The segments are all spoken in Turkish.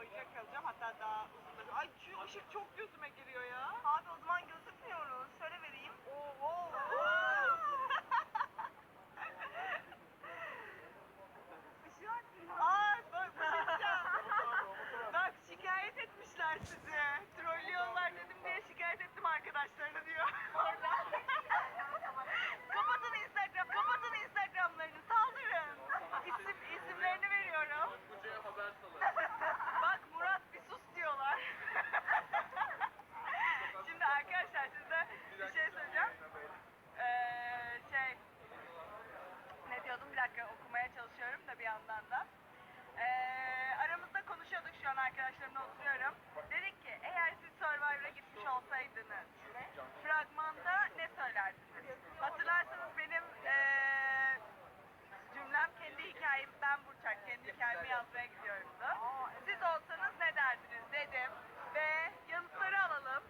bayılacak kalacağım. Hatta daha uzun da. Ay şu ışık çok gözüme giriyor ya. Yandan da. Ee, aramızda konuşuyorduk şu an arkadaşlarımla oturuyorum. Dedik ki eğer siz Survivor'a gitmiş olsaydınız fragmanda ne söylerdiniz? Hatırlarsanız benim ee, cümlem kendi hikayem ben Burçak kendi hikayemi yazmaya gidiyorumdu. Siz olsanız ne derdiniz dedim ve yanıtları alalım.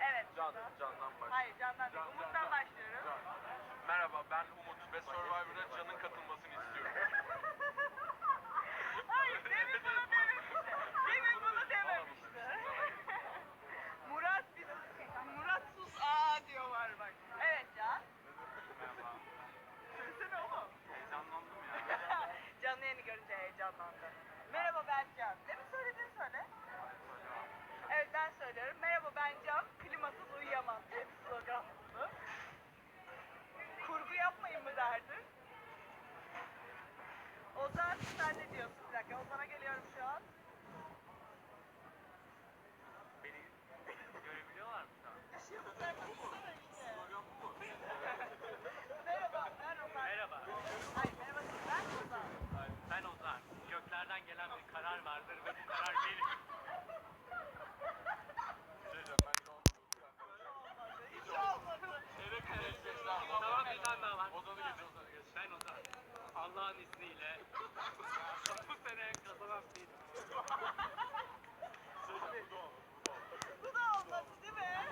Evet. Can, Can'dan başla. Hayır Can'dan değil. Umut'tan başlıyoruz. Merhaba ben Umut ve Survivor'a Can'ın katılmasını istiyorum. Hayır demin bunu dememişti. Demin bunu dememişti. Murat bir Murat sus aa diyorlar bak. Evet Can. Merhaba. Söylesene oğlum. Heyecanlandım ya. Canlı yayını görünce heyecanlandı. Merhaba ben Can. Demin söylediğini söyle. Evet ben söylüyorum. Merhaba ben Can. Klimasız uyuyamam diye bir slogan buldu. Kurgu yapmayın mı derdin? Ozan sen ne diyorsun? Bir dakika Ozan'a geliyorum şu an. Beni görebiliyorlar mı şu an? Işığımızdan konuşsana işte. Merhaba ben Ozan. Merhaba, Hayır merhaba değil ben Ozan. ben Ozan. Göklerden gelen bir karar vardır ve bu karar benim. Şey diyeceğim, ben şu an Hiç olmadı. Eve gideceğiz. Tamam bir tane daha var. Ozan'ı geç, Ozan'ı geç. Ben Ozan. Allah'ın izniyle bu sene kazanan benim. Bu da olmadı değil mi?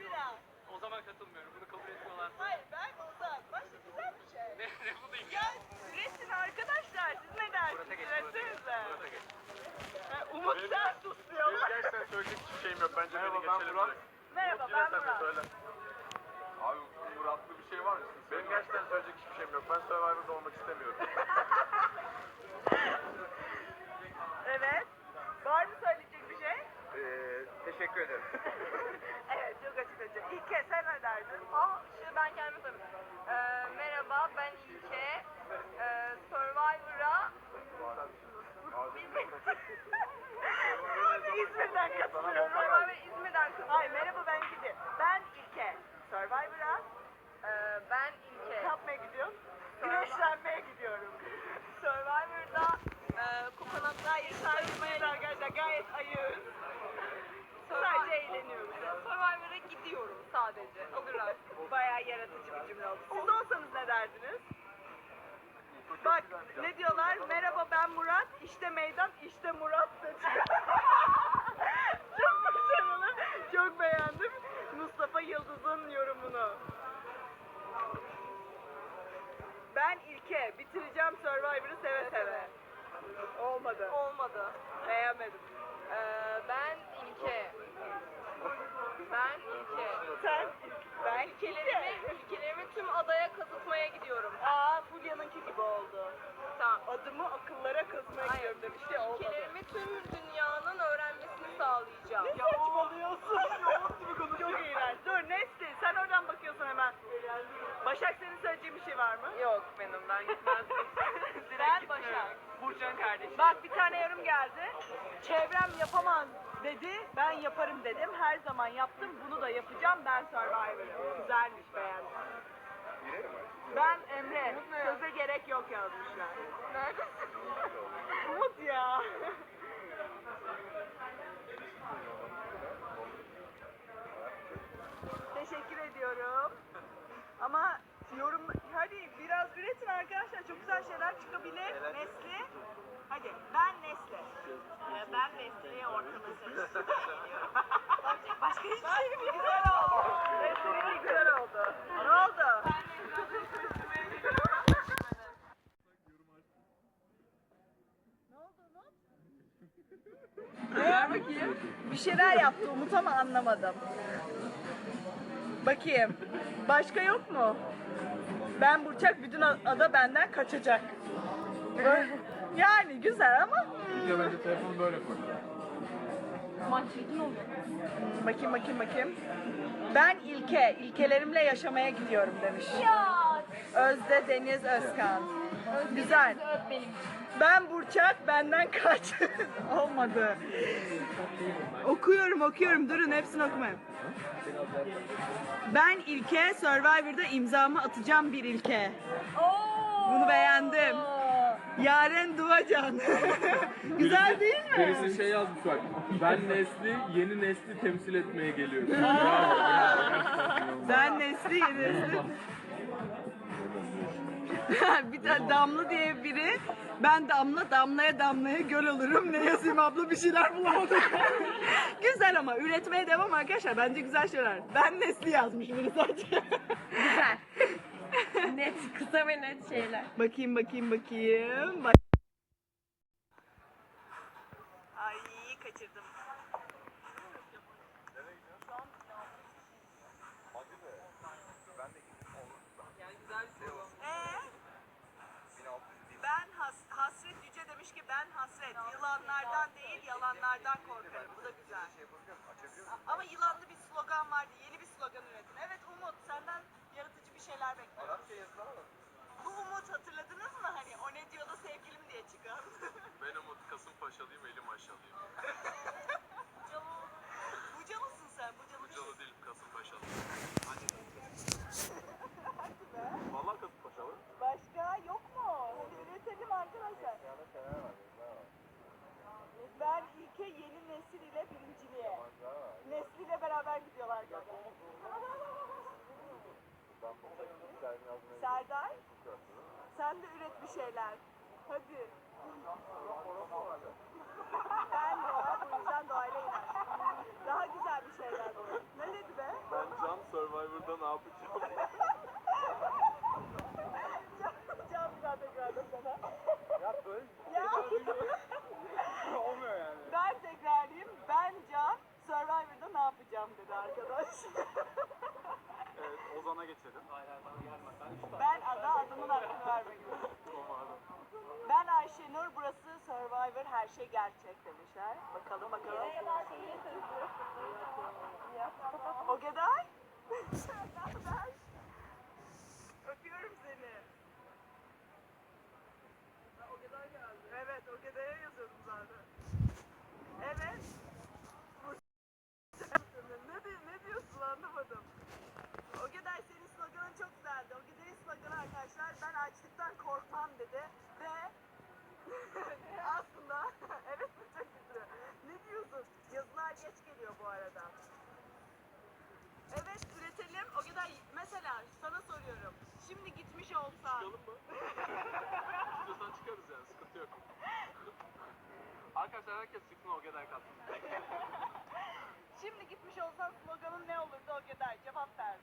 Biraz. O zaman katılmıyorum. Bunu kabul etmiyorlarsa. Hayır ben Ozan. Bak şu güzel bir şey. Ne, ne bu değil ya? Ya üretin arkadaşlar siz ne dersiniz? Üretsenize. Murat'a geç. Ha, Umut sen sus Benim gerçekten söyleyecek hiçbir şeyim yok. Bence beni geçelim. Murat. Merhaba ben Murat. Abi Murat'lı bir şey var mı? Benim gerçekten söyleyecek hiçbir şeyim yok. Ben Survivor'da olmak istemiyorum. Evet. Var mı söyleyecek bir şey? Ee, teşekkür ederim. evet çok açıklayıcı. İlke sen ne derdin? Aa, şimdi ben kendime söyleyeyim. Ee, merhaba ben İlke. Ee, Survivor'a Abi İzmir'den katılıyorum. Survivor İzmir'den katılıyorum. Hayır merhaba ben Gidi. Ben İlke. Survivor'a Ee, ben İlke. ne yapmaya gidiyorum? Güneşlenmeye gidiyorum. Survivor'da e, kokonatlar Hayır saygımaya arkadaşlar gayet ayığız. Sadece eğleniyoruz. Survivor'a gidiyorum kadar. Bayağı yaratıcı bir cümle oldu. Siz olsanız ne derdiniz? Bak ne diyorlar? Merhaba ben Murat. İşte meydan, işte Murat dedi. çok başarılı. Çok beğendim. Mustafa Yıldız'ın yorumunu. Ben İlke. Bitireceğim Survivor'ı seve seve. Olmadı. Olmadı. Beğenmedim. Ee, ben İlke. Ben İlke. Sen ben İlkelerimi, İlke. ilkelerimi tüm adaya kazıtmaya gidiyorum. Aa Fulya'nınki gibi oldu. Tamam. Adımı akıllara kazmaya Hayır, gidiyorum demişti ya olmadı. ilkelerimi tüm dünyanın öğrenmesini sağlayacağım. Ne saçmalıyorsun? Çok iğrenç. Dur Nesli sen oradan bakıyorsun hemen. Başak senin söyleyeceğin bir şey var mı? Yok benim ben gitmezdim. ben Başak. Burcu'nun kardeşi. Bak bir tane yorum geldi. Çevrem yapamaz dedi. Ben yaparım dedim. Her zaman yaptım. Bunu da yapacağım. Ben Survivor. Güzelmiş beğendim. Ben Emre. Söze gerek yok yazmışlar. Neredesin? Umut ya. Teşekkür ediyorum. Ama yorum hadi biraz üretin arkadaşlar. Çok güzel şeyler çıkabilir. Nesli. Hadi ben Nesli. Ben Nesli'ye ortamı seçtim. Başka hiçbir şeyim yok. Güzel oldu. Nesli'ninki güzel oldu. Ne oldu? Ne oldu? Ne oldu? bakayım. Bir şeyler yaptı Umut ama anlamadım. Bakayım. Başka yok mu? Ben Burçak bütün ada benden kaçacak. Böyle- Yani güzel ama İlke bence telefonu böyle koy. Aman çirkin oluyor. Hmm, bakayım bakayım bakayım. Ben ilke, ilkelerimle yaşamaya gidiyorum demiş. Ya. Özde Deniz Özkan. Güzel. Öp benim. Ben Burçak, benden kaç. Olmadı. Okuyorum, okuyorum. Durun, hepsini okumayın. Ben İlke, Survivor'da imzamı atacağım bir ilke. Oo. Bunu beğendim. Yaren Duvacan. Güzel değil mi? Birisi şey yazmış bak. Ben nesli yeni nesli temsil etmeye geliyorum. Ben Nesli, yeni Nesli. bir tane Damla diye biri. Ben Damla, Damlaya Damlaya göl olurum. Ne yazayım abla bir şeyler bulamadım. güzel ama üretmeye devam arkadaşlar. Bence güzel şeyler. Ben Nesli yazmış biri sadece. Güzel. net, kısa ve net şeyler. bakayım bakayım bakayım. Bak. Ay kaçırdım. Ee? Ben has- hasret yüce demiş ki ben hasret yılanlardan değil yalanlardan korkarım. Bu da güzel. Ama yılanlı bir slogan vardı. Yeni bir slogan üretin. Evet Umut senden yaratıcı bir şeyler bekliyorum. Bu Umut hatırladınız mı? Hani o ne diyordu sevgilim diye çıkan. Ben Umut Kasımpaşalıyım elim aşalıyım. Bucalısın sen. Bucalı değilsin. Bucalı değilim Kasımpaşalı. Valla Kasımpaşalı. Başka yok mu? Hadi üretelim arkadaşlar. Ben ilke yeni nesil ile birinciliğe. Nesliyle beraber gidiyorlar galiba. Serdar, sen de üret bir şeyler. Hadi. ben doğa, bu yüzden doğayla iner. Daha güzel bir şeyler. Ne dedi be? Ben Can Survivor'da ne yapacağım? Can biraz tekrarda sana. ya böyle Ya. olmuyor yani. Ben tekrarlayayım. Ben Can Survivor'da ne yapacağım dedi arkadaş. Evet Ozan'a geçelim. ben Ada adımın hakkını vermek istiyorum. Ben Ayşenur burası Survivor her şey gerçek demişler. Bakalım bakalım. Ogeday. Naber? Öpüyorum seni. Ogeday geldi. Evet Ogeday'a yazıyordum zaten. Evet. ne, di- ne diyorsun anlamadım. Ogeday senin sloganın çok güzeldi. Ogeday'ın sloganı arkadaşlar ben açlıktan korkmam dedi ve aslında evet bu çok güzel. Ne diyorsun? Yazılar geç geliyor bu arada. Evet üretelim. Ogeday mesela sana soruyorum. Şimdi gitmiş olsan. Çıkalım mı? İstiyorsan çıkarız yani sıkıntı yok. Arkadaşlar herkes çıksın o kadar kalsın. Şimdi gitmiş olsan sloganın ne olurdu Ogeday? Cevap ver.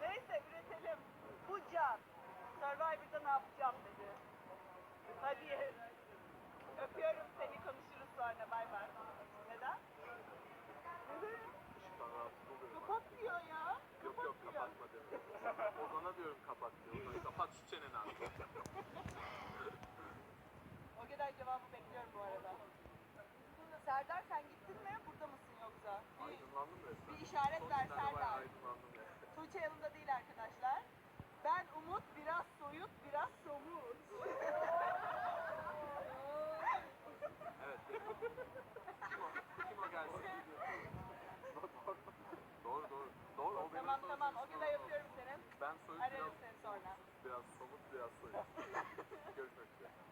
Neyse üretelim. Bu can. Survivor'da ne yapacağım dedi. Hadi. Öpüyorum seni konuşuruz sonra bay bay. Şu çeneni artık. O kadar cevabı bekliyorum bu arada. Serdar sen gittin mi? Burada mısın yoksa? Bir, Aydınlandım resmen. bir işaret Son ver bayağı Serdar. aydınlandım. Tuğçe yanında değil arkadaşlar. Ben Umut, biraz soyut, biraz somut. biraz somut biraz soyut. Görüşmek üzere.